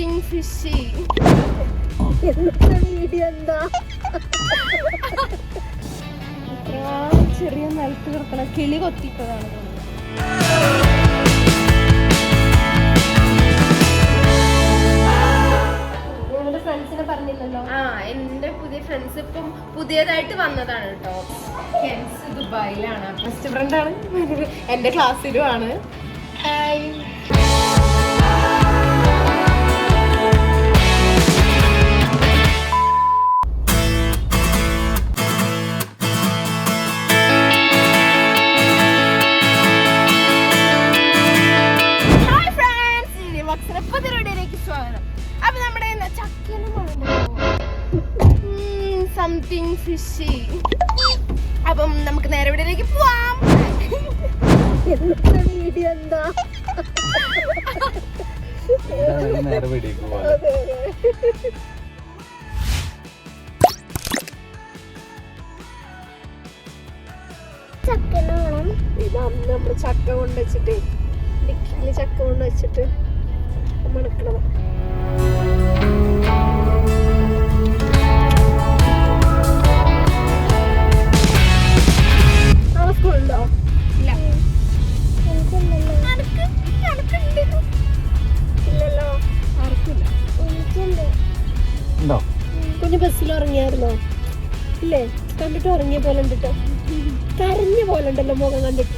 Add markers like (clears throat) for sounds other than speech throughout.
Something fishy video എന്താ ചെറിയ നിലത്ത് കിടക്കണ. കിളി കൊത്തിട്ടതാണ് നിങ്ങളുടെ ഫ്രണ്ട്സിനെ പറഞ്ഞില്ലല്ലോ. ആ എന്റെ പുതിയ ഫ്രണ്ട്സ് ഇപ്പം പുതിയതായിട്ട് വന്നതാണ് കേട്ടോ. ഫ്രണ്ട്സ് ദുബായിലാണ്. ബെസ്റ്റ് ഫ്രണ്ടാണ് എന്റെ ക്ലാസ്സിലും ആണ്. ഹായ് ഇത് അന്ന് നമ്മൾ ചക്ക കൊണ്ട് വെച്ചിട്ട് ഡിക്കിൽ ചക്ക കൊണ്ട് വെച്ചിട്ട് മണക്കണതാ. നാളെ സ്കൂളുണ്ടോ ഇല്ല. ഇല്ലല്ലോ. ആർക്കില്ല കുഞ്ഞ് ബസ്സിൽ ഉറങ്ങിയായിരുന്നോ? ഇല്ലേ? കണ്ടിട്ട് ഉറങ്ങിയ പോലെ ഉണ്ടിട്ടോ? കരഞ്ഞ പോലെ ഉണ്ടല്ലോ മുഖം കണ്ടിട്ട്?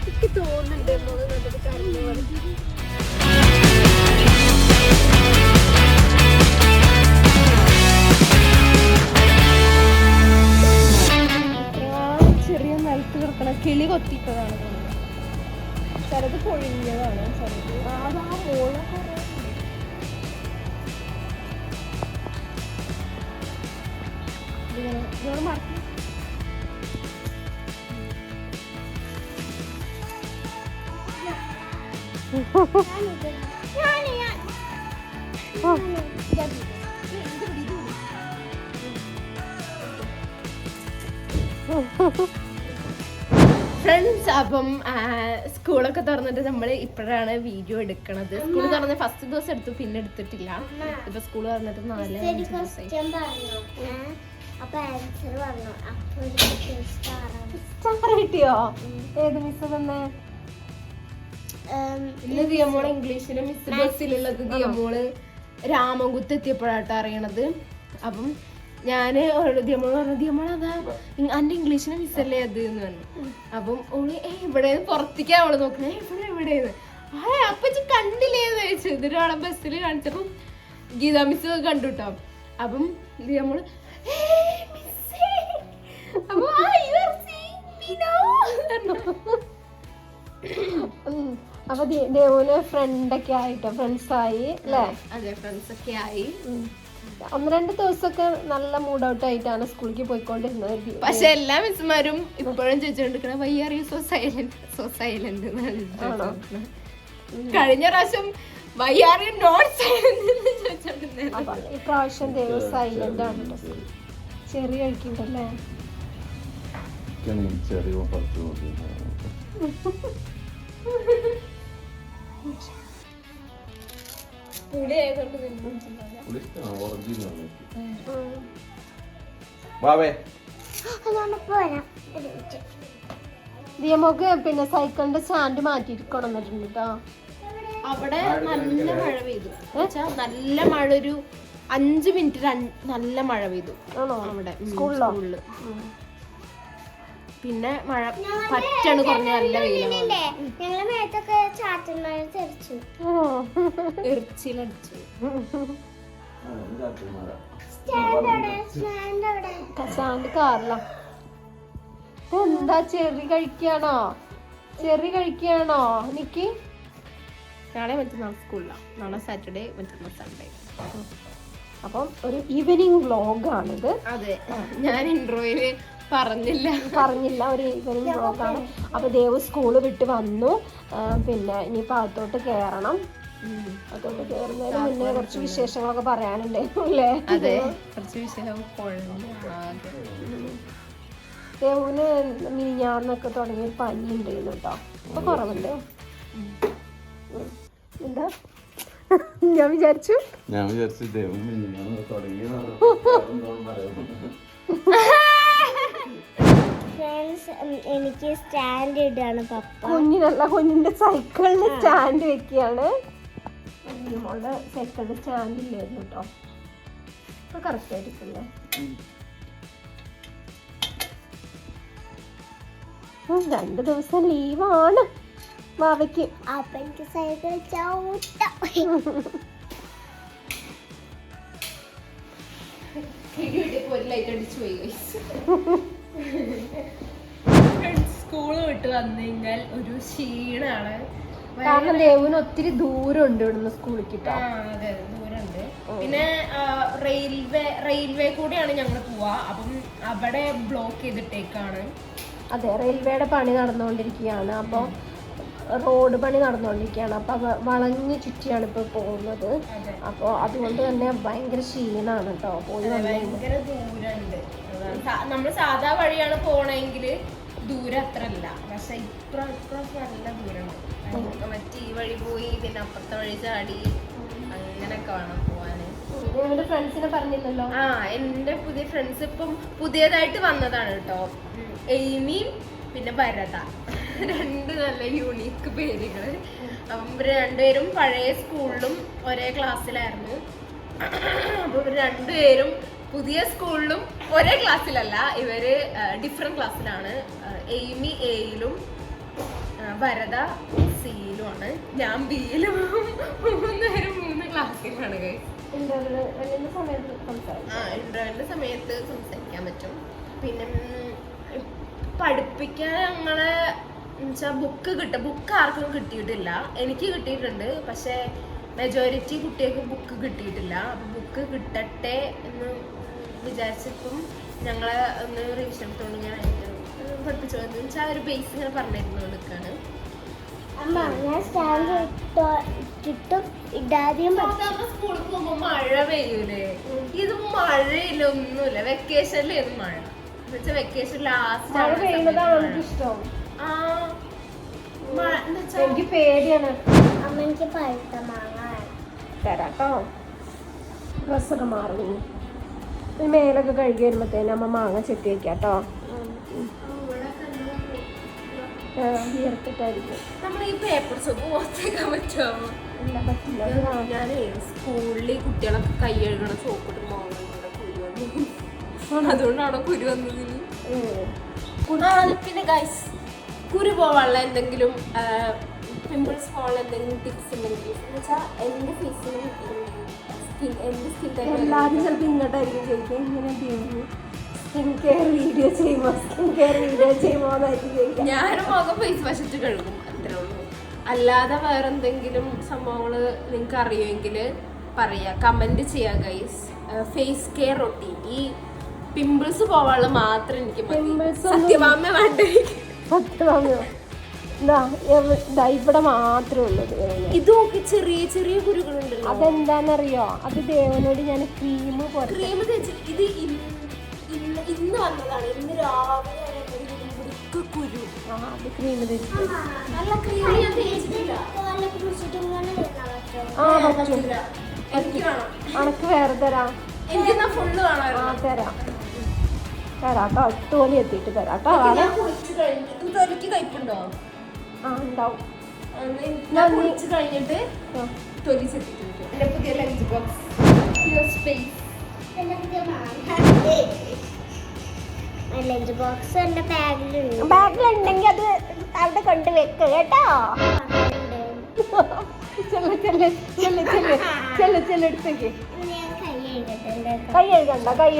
എനിക്ക് തോന്നുന്നുണ്ട് മുഖം കണ്ടിട്ട് കരഞ്ഞ പോലെ ഫ്രണ്ട്സ് അപ്പം സ്കൂളൊക്കെ തുറന്നിട്ട് നമ്മൾ ഇപ്പോഴാണ് വീഡിയോ എടുക്കണത്. സ്കൂൾ തുറന്ന് ഫസ്റ്റ് ദിവസം എടുത്തു പിന്നെ എടുത്തിട്ടില്ല. ഇപ്പൊ സ്കൂൾ തുറന്നിട്ട് നാല് സ്റ്റാർ കിട്ടിയോ? ഏത് മിസ് തന്നെ ഇന്ന് ദിയമോൾ ഇംഗ്ലീഷിലും മിസ് ബസ്സിലുള്ളത് ദിയമോൾ രാമൻകുത്ത് എത്തിയപ്പോഴാട്ടോ അറിയണത്. അപ്പം ഞാൻ ഓളോട് പറഞ്ഞു ദിയമോൾ അതാ ഇംഗ്ലീഷിന് മിസ്സല്ലേ അത്? എന്ന് പറഞ്ഞു. അപ്പം ഓൾ ഏ ഇവിടെ പുറത്തേക്കാ അവൾ നോക്കണേ ഇവിടെ എവിടെയെന്ന് ആ അപ്പച്ചി കണ്ടില്ലേന്ന് കണ്ടില്ലേ? എന്ന് ചോദിച്ചു. എന്നിട്ട് അവളെ ബസ്സിൽ കാണിച്ചപ്പം ഗീതാ മിസ് കണ്ടു കേട്ടോ അപ്പം ദിയമോൾ "ഏയ് മിസ്സേ." അപ്പൊ. അപ്പൊ ദേ- ഫ്രണ്ടൊക്കെ ആയിട്ടോ ഫ്രണ്ട്സ് ആയി അല്ലേ? അതെ ഫ്രണ്ട്സ് ഒക്കെ ആയി. ഒന്ന് രണ്ട് ദിവസമൊക്കെ നല്ല മൂഡ് ഔട്ട് ആയിട്ടാണ് സ്കൂളിലേക്ക് പോയിക്കൊണ്ടിരുന്നത്. പക്ഷെ എല്ലാ മിസ്സുമാരും ഇപ്പോഴും ചോദിച്ചോണ്ടിരിക്കണ why are you so silent so silent കഴിഞ്ഞ പ്രാവശ്യം why are you not silent ഇപ്രാവശ്യം ദേവ് സൈലന്റ് ആണ്. ചെറിയ കഴിക്കണ്ടല്ലേ ചെറിയ (laughs) പുളി? ആയതുകൊണ്ട് പിന്നെ സൈക്കിളിന്റെ സ്റ്റാൻഡ് മാറ്റിയിരിക്കണം എന്നിട്ടുണ്ട് കേട്ടോ അവിടെ നല്ല മഴ പെയ്തു. നല്ല മഴ ഒരു അഞ്ച് മിനിറ്റ് നല്ല മഴ പെയ്തു. ആണോ? അവിടെ. സ്കൂളിലോ? പിന്നെ മഴ പറ്റാണ് കുറഞ്ഞ നല്ല വെയിലാണ്? ഞങ്ങളെ മേത്തൊക്കെ ചാറ്റന്മാർ തെറിച്ചു. എറിച്ചിലടിച്ചു. കാറില. എന്താ ചെറി കഴിക്കാണോ? ചെറി കഴിക്കാണോ? നിക്ക്? നാളെ മറ്റന്നാൾ സ്കൂളിലാണ് നാളെ സാറ്റർഡേ മറ്റന്നാൾ സൺഡേ. അപ്പം ഒരു ഈവനിങ് വ്ലോഗാണിത് അതെ. ഞാൻ ഇൻട്രോയിൽ പറഞ്ഞില്ല. പറഞ്ഞില്ല. ഒരു ഈവനിങ് വ്ലോഗാണ് അപ്പൊ ദേവ് സ്കൂൾ വിട്ട് വന്നു. പിന്നെ ഇനിയിപ്പൊ അകത്തോട്ട് കേറണം. അകത്തോട്ട് കയറുന്നതിന് മുന്നേ കുറച്ച് വിശേഷങ്ങളൊക്കെ പറയാനുണ്ടായിരുന്നു അല്ലേ? അതെ. കുറച്ച് വിശേഷം. ദേവുവിന് മിനിഞ്ഞാന്നൊക്കെ തുടങ്ങിയ പനി ഉണ്ടായിരുന്നു കേട്ടോ. അപ്പൊ കുറവുണ്ട്. എന്താ? (laughs) ഞാൻ വിചാരിച്ചു. ഞാൻ വിചാരിച്ചു ദേവൻ ഞാൻ തുടങ്ങി ഫ്രണ്ട്സ് എനിക്ക് സ്റ്റാൻഡ് ഇടാണ് പപ്പ. കുഞ്ഞിനല്ല കുഞ്ഞിന്റെ സൈക്കിളിന് സ്റ്റാൻഡ് വെക്കുകയാണ്. മോളുടെ സൈക്കിളിന് സ്റ്റാൻഡ് ഇല്ലായിരുന്നു കേട്ടോ ഇപ്പൊ കറക്റ്റ് ആയിരിക്കില്ലേ? രണ്ടു ദിവസം ലീവാണ് ബാബയ്ക്ക് അപ്പൊ എനിക്ക് സൈക്കിൾ ചവിട്ട. ലൈറ്റ് അടിച്ചു പോയി (laughs) സ്കൂൾ വിട്ട് വന്നു കഴിഞ്ഞാൽ ഒരു ക്ഷീണാണ്. കാരണം ദേവുന് ഒത്തിരി ദൂരം ഉണ്ട് ഇവിടുന്ന് സ്കൂളിൽ ആ, കിട്ടോ അതെ ദൂരമുണ്ട്. പിന്നെ റെയിൽവേ റെയിൽവേ കൂടെയാണ് ഞങ്ങൾ പോവാ അപ്പം അവിടെ ബ്ലോക്ക് ചെയ്തിട്ടേക്കാണ്. അതെ റെയിൽവേയുടെ പണി നടന്നുകൊണ്ടിരിക്കുകയാണ്. അപ്പോൾ റോഡ് പണി നടന്നുകൊണ്ടിരിക്കുകയാണ് അപ്പോൾ അത് വളഞ്ഞ് ചുറ്റിയാണ് ഇപ്പോൾ പോകുന്നത്. അപ്പോൾ അതുകൊണ്ട് തന്നെ ഭയങ്കര ക്ഷീണമാണ് കേട്ടോ പോയി ഭയങ്കര ദൂരമുണ്ട്. നമ്മൾ സാധാ വഴിയാണ് പോണെങ്കിൽ ദൂരം അത്ര അല്ല പക്ഷെ ഇത്ര ഇത്ര നല്ല ദൂരമാണ്. മറ്റേ ഈ വഴി പോയി പിന്നെ അപ്പുറത്തെ വഴി ചാടി അങ്ങനെയൊക്കെ വേണം പോവാന്. എന്റെ ഫ്രണ്ട്സിനെ പറഞ്ഞില്ലല്ലോ? ആ എന്റെ പുതിയ ഫ്രണ്ട്സ് ഇപ്പം പുതിയതായിട്ട് വന്നതാണ് കേട്ടോ എയ്മിയും പിന്നെ ഭരത. രണ്ട് നല്ല യൂണീക്ക് പേരുകൾ അപ്പം രണ്ടുപേരും പഴയ സ്കൂളിലും ഒരേ ക്ലാസ്സിലായിരുന്നു. അപ്പോൾ രണ്ടുപേരും പുതിയ സ്കൂളിലും ഒരേ ക്ലാസ്സിലല്ല ഇവർ ഡിഫറെന്റ് ക്ലാസ്സിലാണ് എയ്മി എയിലും ഭരത സിയിലുമാണ് ഞാൻ ബിയിലും മൂന്നുപേരും മൂന്ന് ക്ലാസ്സിലാണ് guys. ഇന്റർവ്യൂ സമയത്ത് സംസാരിക്കാൻ പറ്റും. പിന്നെ പഠിപ്പിക്കാൻ ഞങ്ങളെ എന്നുവെച്ചാൽ ബുക്ക് കിട്ടും ബുക്ക് ആർക്കും കിട്ടിയിട്ടില്ല. എനിക്ക് കിട്ടിയിട്ടുണ്ട് പക്ഷേ മെജോറിറ്റി കുട്ടികൾക്ക് ബുക്ക് കിട്ടിയിട്ടില്ല. അപ്പം ബുക്ക് കിട്ടട്ടെ എന്ന് വിചാരിച്ചപ്പം ഞങ്ങളെ ഒന്ന് റിവിഷൻ എടുത്തുകൊണ്ട് ഞാൻ പഠിപ്പിച്ചു. എന്ന് വെച്ചാൽ ഒരു ബേസ് ഇങ്ങനെ പറഞ്ഞിരുന്നു പഠിച്ചു സ്കൂളിൽ പോകുമ്പോ മഴ പെയ്യൂലേ? ഇത് മഴയില്ല ഒന്നുമില്ല. വെക്കേഷനിലായിരുന്നു മഴ. എന്നുവെച്ചാൽ വെക്കേഷൻ ലാസ്റ്റ് മഴ പെയ്യുന്നതാണ് എനിക്ക് ഇഷ്ടം ആ മഴ എന്നുവെച്ചാ എനിക്ക് പേടിയാണ്. അമ്മ എനിക്ക് പഴുത്ത മാങ്ങ വേണം. തരാട്ടോ. ഡ്രസ്സൊക്കെ മാറുന്നു മേലൊക്കെ കഴുകി വരുമ്പോഴത്തേനും അമ്മ മാങ്ങ ചെത്തി വെക്കാട്ടോ. വിയർത്തിട്ടായിരിക്കും. നമ്മൾ ഈ പേപ്പർ സോപ്പ് പുറത്തേക്കാൻ പറ്റുമോ? ഇല്ല പറ്റില്ല. അത് വാ- ഞാനേ സ്കൂളിൽ കുട്ടികളൊക്കെ കൈ കഴുകണ സോപ്പിട്ട് അതുകൊണ്ടാണോ കുരു. ആ, പിന്നെ ഗൈസ് കുരു പോവാനുള്ള എന്തെങ്കിലും പിമ്പിൾസ് പോകാനുള്ള എന്തെങ്കിലും ടിപ്സ് ഉണ്ടെങ്കിൽ എന്ന് വെച്ചാൽ എന്റെ ഫേസിന് സ്കിൻ എന്റെ സ്കിൻ എല്ലാവരും ചിലപ്പോൾ ഇങ്ങോട്ടായിരിക്കും ചോദിക്കുക ഇങ്ങനെ ചെയ്യുന്നു സ്കിൻ കെയർ വീഡിയോ ചെയ്യുമോ? സ്കിൻ കെയർ വീഡിയോ ചെയ്യുമോ എന്നായിരിക്കും ഞാനും മുഖം ഫേസ് വശത്ത് കഴുകും അത്രേ ഉള്ളൂ. അല്ലാതെ വേറെന്തെങ്കിലും സംഭവങ്ങൾ നിങ്ങൾക്ക് അറിയുമെങ്കിൽ പറയാ. കമന്റ് ചെയ്യാം ഗൈസ് ഫേസ് കെയർ റൊട്ടീൻ ഈ പിമ്പിൾസ് പോവാനുള്ള മാത്രം എനിക്ക് പിമ്പിൾസ് സത്യഭാമ വേണ്ട? ഇതാ ഇവിടെ മാത്രമേ ഉള്ളൂ ഇതൊക്കെ ചെറിയ ചെറിയ കുരുകളുണ്ടല്ലോ അതെന്താണെന്നറിയോ അത് ദേവനോട് ഞാൻ ക്രീം പോലെ ക്രീം ഇത് ഇന്ന് വന്നതാണ്. ഇന്ന് രാവിലെ കുരു. ആ അത് ക്രീം തേച്ചിട്ട്. നല്ല ക്രീം ഞാൻ തേച്ചിട്ടില്ല. ആ പറ്റും. അനക്ക് വേറെ തരാം. തരാം. തരാട്ടോ തോലി എത്തിയിട്ട് തരാട്ടോ കഴിപ്പുണ്ടോ ആ ഉണ്ടാവും. കഴിഞ്ഞിട്ട് എന്റെ പുതിയ ലഞ്ച് ബോക്സ് ലഞ്ച് ബോക്സ് എന്റെ ബാഗിലുണ്ട്. ബാഗിലുണ്ടെങ്കിൽ അത് അവിടെ കൊണ്ട് വെക്ക് കേട്ടോ. ചെല്ല ചെല്ല ചെല്ല ചെല്ല. ചെല്ല ചെല്ല എടുത്തേക്ക് കൈ കഴുകണ്ട കൈ.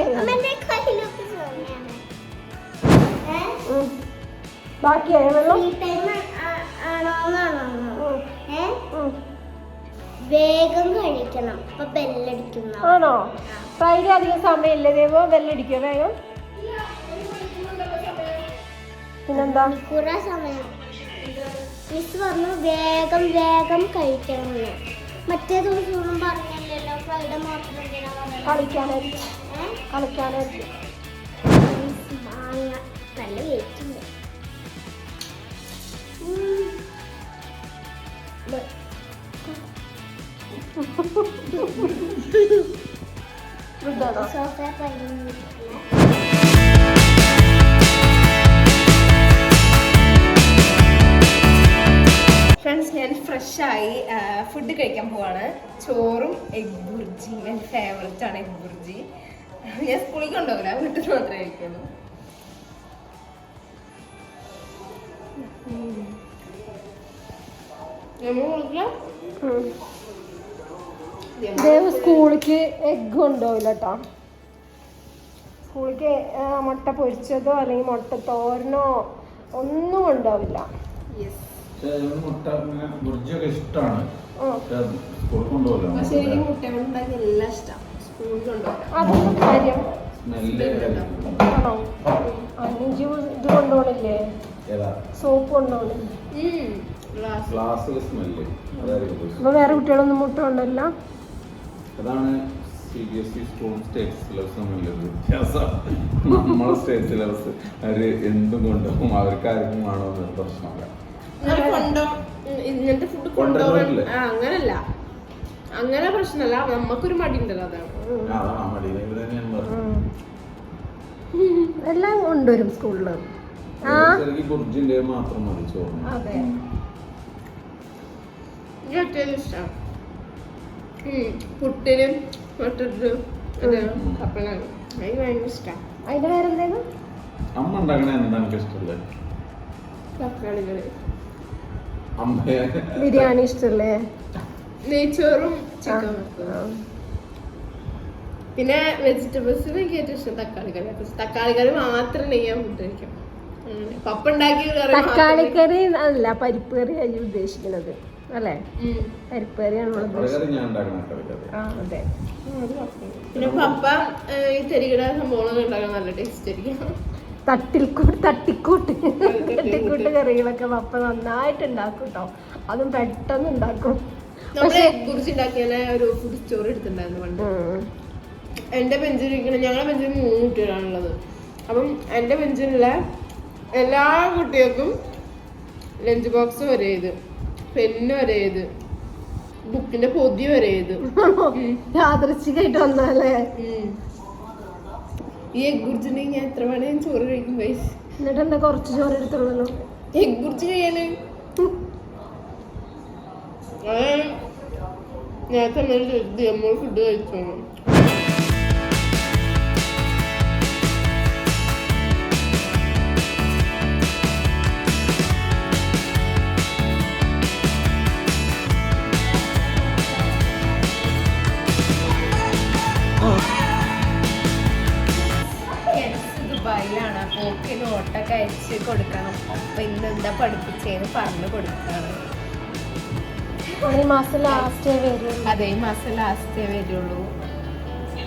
ബാക്കിയായ വെള്ളം. വേഗം കഴിക്കണം. അപ്പൊ ബെല്ലടിക്കുന്നു. ആണോ? ഫ്രൈഡേ അധികം സമയമില്ലേ. ദേവോ ബെല്ലടിക്കോ. വേഗം. പിന്നെന്താ? മണിക്കൂറ സമയം. മിസ് പറഞ്ഞു വേഗം വേഗം കഴിക്കണം മറ്റേ ദിവസമൊന്നും പറഞ്ഞില്ലല്ലോ. ഫ്രൈഡേ മാത്രം? കളിക്കാനായിരിക്കും? കളിക്കാനായിരിക്കും നല്ല വെയിറ്റുണ്ട് സോഫ ഫ്രണ്ട്സ് ഞാൻ ഫ്രഷായി ഫുഡ് കഴിക്കാൻ പോവാണ്. ചോറും എഗ് ബുർജി എന്റെ ഫേവററ്റ് ആണ് എഗ് ബുർജി ഞാൻ സ്കൂളിൽ കൊണ്ടുപോകില്ല വീട്ടിൽ മാത്രമേ കഴിക്കുള്ളൂ. സ്കൂളിക്ക് എഗ് കൊണ്ടുപോയില്ല കേട്ടോ സ്കൂളിക്ക് മുട്ട പൊരിച്ചതോ അല്ലെങ്കിൽ മുട്ട തോരനോ ഒന്നും ഉണ്ടാവില്ല യെസ് മുട്ട അങ്ങനെ ബുർജിയൊക്കെ ഇഷ്ടമാണ് സ്കൂളിൽ കൊണ്ടുപോകല്ലോ. എല്ലാം ഇഷ്ടം. സ്കൂളിൽ കൊണ്ടുപോകാം ആണോ? വേറെ കുട്ടികളൊന്നും മുട്ട കൊണ്ടല്ല അതാണ് C B S E school state syllabus വ്യത്യാസം. നമ്മളെ സ്റ്റേറ്റ് സിലബസ്. അവർ എന്തും കൊണ്ടും അവർക്ക് ആർക്കും വേണോ എന്നൊരു പ്രശ്നമല്ല. കൊണ്ടോ ഇങ്ങനത്തെ ഫുഡ് കൊണ്ടുപോകാൻ? ആ അങ്ങനല്ല. അങ്ങനെ പ്രശ്നമല്ല നമുക്കൊരു മടി. ഉണ്ടല്ലോ അതാണ് (laughs) എല്ലാം കൊണ്ടുവരും സ്കൂളിൽ. മാത്രം മതി ചോറിന്. അതെ. എനിക്ക് ഏറ്റവും ഇഷ്ടം പുട്ടിനും ഭയങ്കര അതിന്റെ പേരെന്തേലും അമ്മ ഉണ്ടാക്കണ എന്താ എനിക്ക് ഇഷ്ടമല്ലേ തക്കാളികൾ. ബിരിയാണി ഇഷ്ടല്ലേ? നെയ്ച്ചോറും ചിക്കൻ പിന്നെ വെജിറ്റബിൾസ് എനിക്ക് ഏറ്റവും ഇഷ്ടം തക്കാളി കറി. തക്കാളി കറി മാത്രം നെയ്യാൻ ഫുഡ് കഴിക്കും അങ്ങനെ. പപ്പ ഉണ്ടാക്കിയ കറി തക്കാളി കറി അല്ല പരിപ്പ് കറി ആയി ഉദ്ദേശിക്കുന്നത്? അല്ലേ? പരിപ്പ് കറിയാണ് ഉദ്ദേശിക്കുന്നത് കറി ഞാൻ ഉണ്ടാക്കണ കറി. അതെ. പിന്നെ പപ്പ ഈ തെരികിട സംഭവങ്ങളൊക്കെ ഉണ്ടാക്കാൻ നല്ല ടേസ്റ്റ് ആയിരിക്കും. തട്ടിൽക്കൂട്ട് തട്ടിക്കൂട്ട് തട്ടിക്കൂട്ട്. കറികളൊക്കെ പപ്പ നന്നായിട്ട് ഉണ്ടാക്കും കേട്ടോ അതും പെട്ടെന്ന് ഉണ്ടാക്കും നമ്മളെ ഒരു ഫുഡ് സ്റ്റോറി എടുത്തിട്ടുണ്ടായിരുന്നു പണ്ട്. എന്റെ ഇരിക്കുന്ന ഞങ്ങളുടെ ബെഞ്ചിൽ മൂന്ന് കുട്ടികളാണുള്ളത്. അപ്പം എന്റെ ബെഞ്ചിലുള്ള എല്ലാ കുട്ടികൾക്കും ലഞ്ച് ബോക്സ് വരെ ചെയ്ത് പെന്ന് വരെ ചെയ്ത് ബുക്കിന്റെ പൊതി വരെ ചെയ്ത്. (laughs) യാദൃച്ഛികമായിട്ട് വന്നാലേ. ഈ എഗ് കുറിച്ചിട്ടുണ്ടെങ്കിൽ ഞാൻ എത്ര വേണേ ചോറ് കഴിക്കും പൈസ എന്നിട്ട് എന്താ കുറച്ച് ചോറ് എടുത്തുള്ളൂ എഗ് കുറിച്ച് കഴിയാന് ഞാൻ നമ്മൾ ഫുഡ് കഴിച്ചോ അയച്ച് കൊടുക്കണം. അപ്പൊ ഇന്ന് എന്താ പഠിപ്പിച്ചേന്ന് പറഞ്ഞു കൊടുക്കണം. ഈ മാസം ലാസ്റ്റേ വരുള്ളൂ. അപ്പൊ മാസം ലാസ്റ്റേ വരുള്ളൂ.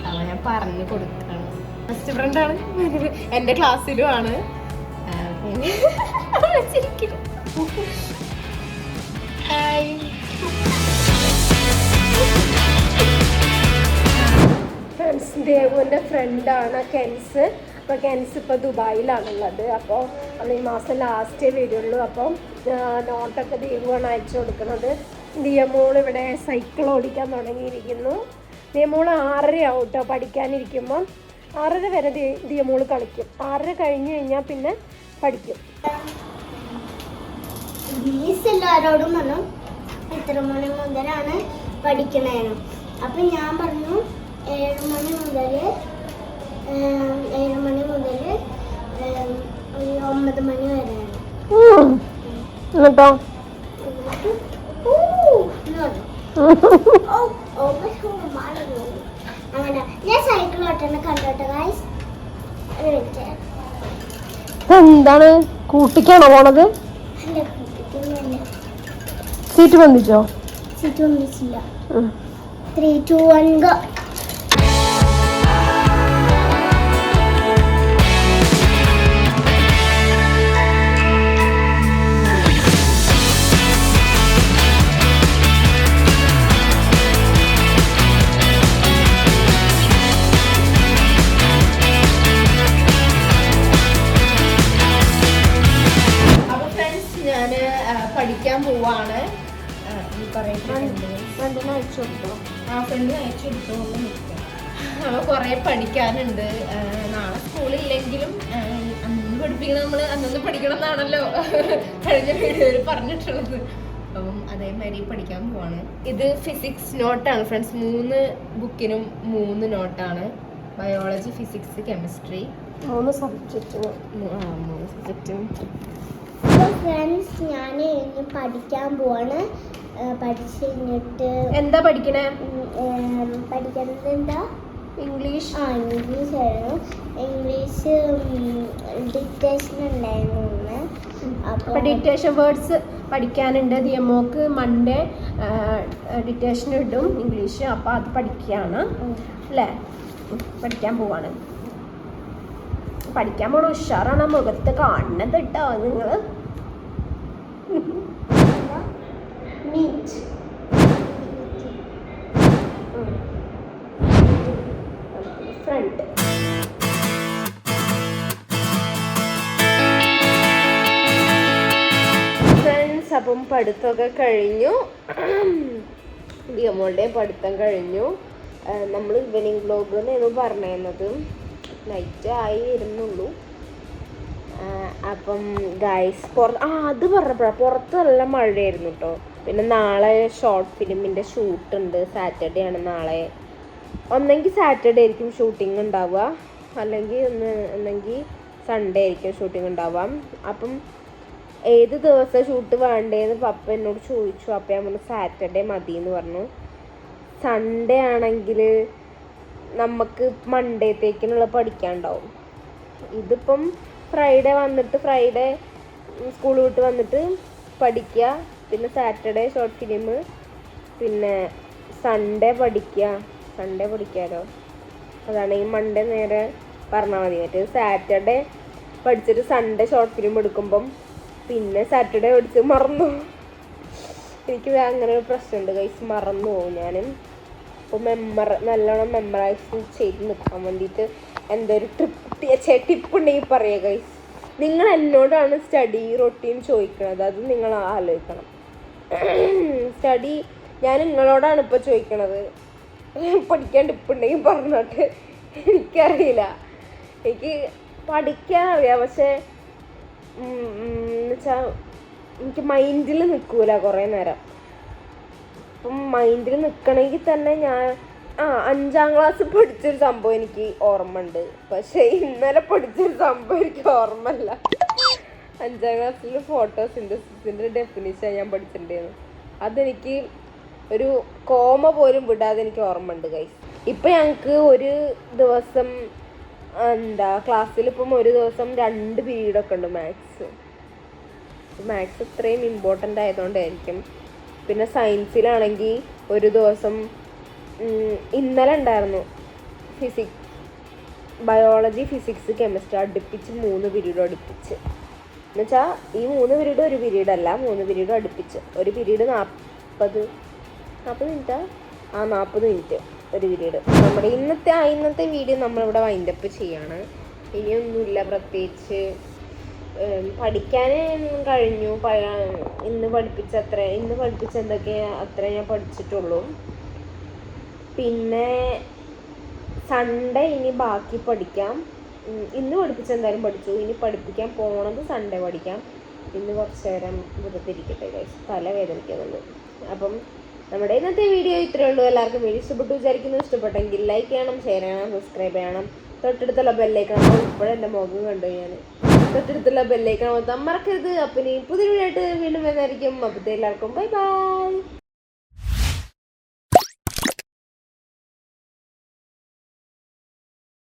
അവ ഞാൻ പറഞ്ഞു കൊടുക്കണം. ഫ്രണ്ട് ആണ് എന്റെ ക്ലാസ്സിലും ആണ്. വിളിച്ചിരിക്കുന്നു. ഹായ് ഫ്രണ്ട്സ് ദേവുവിന്റെ ഫ്രണ്ടാണ് കെൻസ്. അപ്പോൾ കെൻസ് ഇപ്പോൾ ദുബായിലാണുള്ളത്. അപ്പോൾ അന്ന് ഈ മാസം ലാസ്റ്റേ വരുള്ളൂ. അപ്പം നോട്ടൊക്കെ ദേവുവാണ് അയച്ചു കൊടുക്കുന്നത്. ദിയമോൾ ഇവിടെ സൈക്കിൾ ഓടിക്കാൻ തുടങ്ങിയിരിക്കുന്നു. ദിയമോൾ ആറരയാവും കേട്ടോ പഠിക്കാനിരിക്കുമ്പം. ആറര വരെ നിയമോൾ കളിക്കും. ആറര കഴിഞ്ഞ് കഴിഞ്ഞാൽ പിന്നെ പഠിക്കും. മിസ് എല്ലാവരോടും പറഞ്ഞു. എത്ര മണി മുതലാണ് പഠിക്കണേന്ന്. അപ്പം ഞാൻ പറഞ്ഞു ഏഴ് മണി മുതൽ ഏഴ് മണി മുതൽ ഒരു ഒമ്പത് മണി വരെയാണ്. കേട്ടോ എന്നിട്ട്. അങ്ങനെ ഞാൻ സൈക്കിൾ കണ്ടോട്ടെ ഗായ്സ് ഒരു മിനിറ്റ് എന്താണ്? കൂട്ടിക്കാണോ പോണത്? സീറ്റ് വന്നിച്ചോ സീറ്റ് ബന്ധിച്ചോ സിറ്റ് ഒന്നിച്ചില്ല ത്രീ ടു വൺ ഗോ കുറേ പഠിക്കാനുണ്ട്. ആ, നാളെ സ്കൂളില്ലെങ്കിലും അന്നും പഠിപ്പിക്കണം നമ്മൾ അന്നൊന്ന് പഠിക്കണം എന്നാണല്ലോ കഴിഞ്ഞ വീഡിയോയിൽ പറഞ്ഞിട്ടുള്ളത്. അപ്പം അതേമാതിരി പഠിക്കാൻ പോവാണ്. ഇത് ഫിസിക്സ് നോട്ടാണ് ഫ്രണ്ട്സ് മൂന്ന് ബുക്കിനും മൂന്ന് നോട്ടാണ് ബയോളജി ഫിസിക്സ് കെമിസ്ട്രി മൂന്ന് സബ്ജക്റ്റിന് മൂന്ന് സബ്ജക്റ്റും ഫ്രണ്ട്സ് ഞാൻ ഇനി പഠിക്കാൻ പോവാണ്. പഠിച്ചു കഴിഞ്ഞിട്ട് എന്താ പഠിക്കണേ? പഠിക്കുന്നത് എന്താ? ഇംഗ്ലീഷ് ആ ഇംഗ്ലീഷ് ആയിരുന്നു. ഇംഗ്ലീഷ് ഡിക്റ്റേഷൻ ഉണ്ടായിരുന്നു ഒന്ന് അപ്പോൾ ഡിറ്റേഷൻ വേർഡ്സ് പഠിക്കാനുണ്ട്. ദിയമോക്ക് മൺഡേ ഡിറ്റേഷൻ ഇടും ഇംഗ്ലീഷ്. അപ്പോൾ അത് പഠിക്കുകയാണ്. അല്ലേ? പഠിക്കാൻ പോവാണ്. പഠിക്കാൻ പോണ ഉഷാറാണ് ആ മുഖത്ത് കാണുന്നത് കേട്ടോ നിങ്ങൾ മീറ്റ് (laughs) ഫ്രണ്ട് ഫ്രണ്ട്സ് അപ്പം പഠിത്തമൊക്കെ കഴിഞ്ഞു. (clears throat) ഡിയമോളുടെ പഠിത്തം കഴിഞ്ഞു. നമ്മൾ ഈവനിങ് ബ്ലോഗ് എന്നായിരുന്നു പറഞ്ഞിരുന്നത്. നൈറ്റ് ആയി വരുന്നുള്ളൂ അപ്പം ഗൈസ് പുറത്ത് ആ അത് പറഞ്ഞപ്പോഴാണ് പുറത്ത് നല്ല മഴയായിരുന്നു കേട്ടോ പിന്നെ നാളെ ഷോർട്ട് ഫിലിമിന്റെ ഷൂട്ടുണ്ട് സാറ്റർഡേ ആണ് നാളെ. ഒന്നെങ്കിൽ സാറ്റർഡേ ആയിരിക്കും ഷൂട്ടിംഗ് ഉണ്ടാവുക അല്ലെങ്കിൽ ഒന്ന് ഒന്നെങ്കിൽ സൺഡേ ആയിരിക്കും ഷൂട്ടിംഗ് ഉണ്ടാവാം അപ്പം ഏത് ദിവസം ഷൂട്ട് വേണ്ടേന്ന് പപ്പ എന്നോട് ചോദിച്ചു. അപ്പം ഞാൻ പറഞ്ഞു സാറ്റർഡേ മതി എന്ന് പറഞ്ഞു. സൺഡേ ആണെങ്കിൽ നമുക്ക് മൺഡേത്തേക്കിനുള്ള പഠിക്കാനുണ്ടാവും ഇതിപ്പം ഫ്രൈഡേ വന്നിട്ട് ഫ്രൈഡേ സ്കൂൾ വിട്ട് വന്നിട്ട് പഠിക്കുക പിന്നെ സാറ്റർഡേ ഷോർട്ട് ഫിലിം പിന്നെ സൺഡേ പഠിക്കുക സൺഡേ അതാണ് ഈ മൺഡേ നേരെ പറഞ്ഞാൽ മതി. മറ്റേ സാറ്റർഡേ പഠിച്ചിട്ട് സൺഡേ ഷോർട്ട് ഫിലിം എടുക്കുമ്പം പിന്നെ സാറ്റർഡേ പഠിച്ച് മറന്നു. എനിക്ക് അങ്ങനെ ഒരു പ്രശ്നമുണ്ട് കൈസ് മറന്നു പോകും ഞാൻ അപ്പോൾ മെമ്മർ നല്ലോണം മെമ്മറൈസ് ചെയ്ത് നിൽക്കാൻ വേണ്ടിയിട്ട് എന്തൊരു ട്രിപ്പ് ടിപ്പ് ഉണ്ടെങ്കിൽ പറയുക കൈസ് നിങ്ങൾ എന്നോടാണ് സ്റ്റഡി റൊട്ടീൻ ചോദിക്കണത്? അത് നിങ്ങൾ ആലോചിക്കണം. (clears throat) സ്റ്റഡി ഞാൻ നിങ്ങളോടാണ് ഇപ്പോൾ ചോദിക്കണത്. പഠിക്കാൻ ടിപ്പുണ്ടെങ്കിൽ പറഞ്ഞോട്ട്. എനിക്കറിയില്ല. എനിക്ക് പഠിക്കാൻ അറിയാം. പക്ഷേ എന്നുവെച്ചാൽ എനിക്ക് മൈൻഡിൽ നിൽക്കൂല കുറേ നേരം. അപ്പം മൈൻഡിൽ നിൽക്കണമെങ്കിൽ തന്നെ ഞാൻ ആ അഞ്ചാം ക്ലാസ് പഠിച്ചൊരു സംഭവം എനിക്ക് ഓർമ്മ ഉണ്ട് പക്ഷേ ഇന്നലെ പഠിച്ചൊരു സംഭവം എനിക്ക് ഓർമ്മയില്ല അഞ്ചാം ക്ലാസ്സിൽ ഫോട്ടോ ഡെഫിനിഷൻ ഞാൻ പഠിച്ചിട്ടുണ്ടായിരുന്നു. അതെനിക്ക് ഒരു കോമ പോലും വിടാതെ എനിക്ക് ഓർമ്മ ഉണ്ട് കൈ ഇപ്പം ഞങ്ങൾക്ക് ഒരു ദിവസം എന്താ ക്ലാസ്സിൽ ഇപ്പം ഒരു ദിവസം രണ്ട് പീരീഡൊക്കെ ഉണ്ട് മാത്സ് മാത്സ് ഇത്രയും ഇമ്പോർട്ടന്റ് ആയതുകൊണ്ടായിരിക്കും. പിന്നെ സയൻസിലാണെങ്കിൽ ഒരു ദിവസം ഇന്നലെ ഉണ്ടായിരുന്നു ഫിസിക്സ് ബയോളജി ഫിസിക്സ് കെമിസ്ട്രി അടുപ്പിച്ച് മൂന്ന് പീരീഡ് അടുപ്പിച്ച്. എന്നുവെച്ചാൽ ഈ മൂന്ന് പീരീഡ് ഒരു പീരീഡ് അല്ല മൂന്ന് പീരീഡ് അടുപ്പിച്ച്. ഒരു പീരീഡ് നാൽപ്പത് നാൽപ്പത് മിനിറ്റാ? ആ നാൽപ്പത് മിനിറ്റ്. ഒരു പീരീഡ്. നമ്മുടെ ഇന്നത്തെ ആ ഇന്നത്തെ വീഡിയോ നമ്മളിവിടെ വൈൻഡപ്പ് ചെയ്യാണ്. ഇനിയൊന്നുമില്ല പ്രത്യേകിച്ച് പഠിക്കാൻ കഴിഞ്ഞു. ഇന്ന് പഠിപ്പിച്ച അത്ര ഇന്ന് പഠിപ്പിച്ച എന്തൊക്കെ അത്ര ഞാൻ പഠിച്ചിട്ടുള്ളൂ. പിന്നെ സൺഡേ ഇനി ബാക്കി പഠിക്കാം. ഇന്ന് പഠിപ്പിച്ച എന്തായാലും പഠിച്ചു. ഇനി പഠിപ്പിക്കാൻ പോണത് സൺഡേ പഠിക്കാം. ഇന്ന് കുറച്ച് നേരം വെറുതെ ഇരിക്കട്ടെ. തല വേദനിക്കുന്നുണ്ട് അപ്പം നമ്മുടെ ഇന്നത്തെ വീഡിയോ ഇത്രയേ ഉള്ളൂ. എല്ലാവർക്കും വീഡിയോ ഇഷ്ടപ്പെട്ടു വിചാരിക്കുന്നു. ഇഷ്ടപ്പെട്ടെങ്കിൽ ലൈക്ക് ചെയ്യണം ഷെയർ ചെയ്യണം സബ്സ്ക്രൈബ് ചെയ്യണം. തൊട്ടടുത്തുള്ള ബെല്ലേക്കണം എന്റെ മുഖം കണ്ടു ഞാൻ തൊട്ടടുത്തുള്ള ബെല്ലേക്കണം മറക്കരുത്. അപ്പം ഇനി പുതിയ വീഡിയോ ആയിട്ട് വീണ്ടും വരുന്നതായിരിക്കും. അപ്പോഴത്തെ എല്ലാവർക്കും ബൈ ബൈ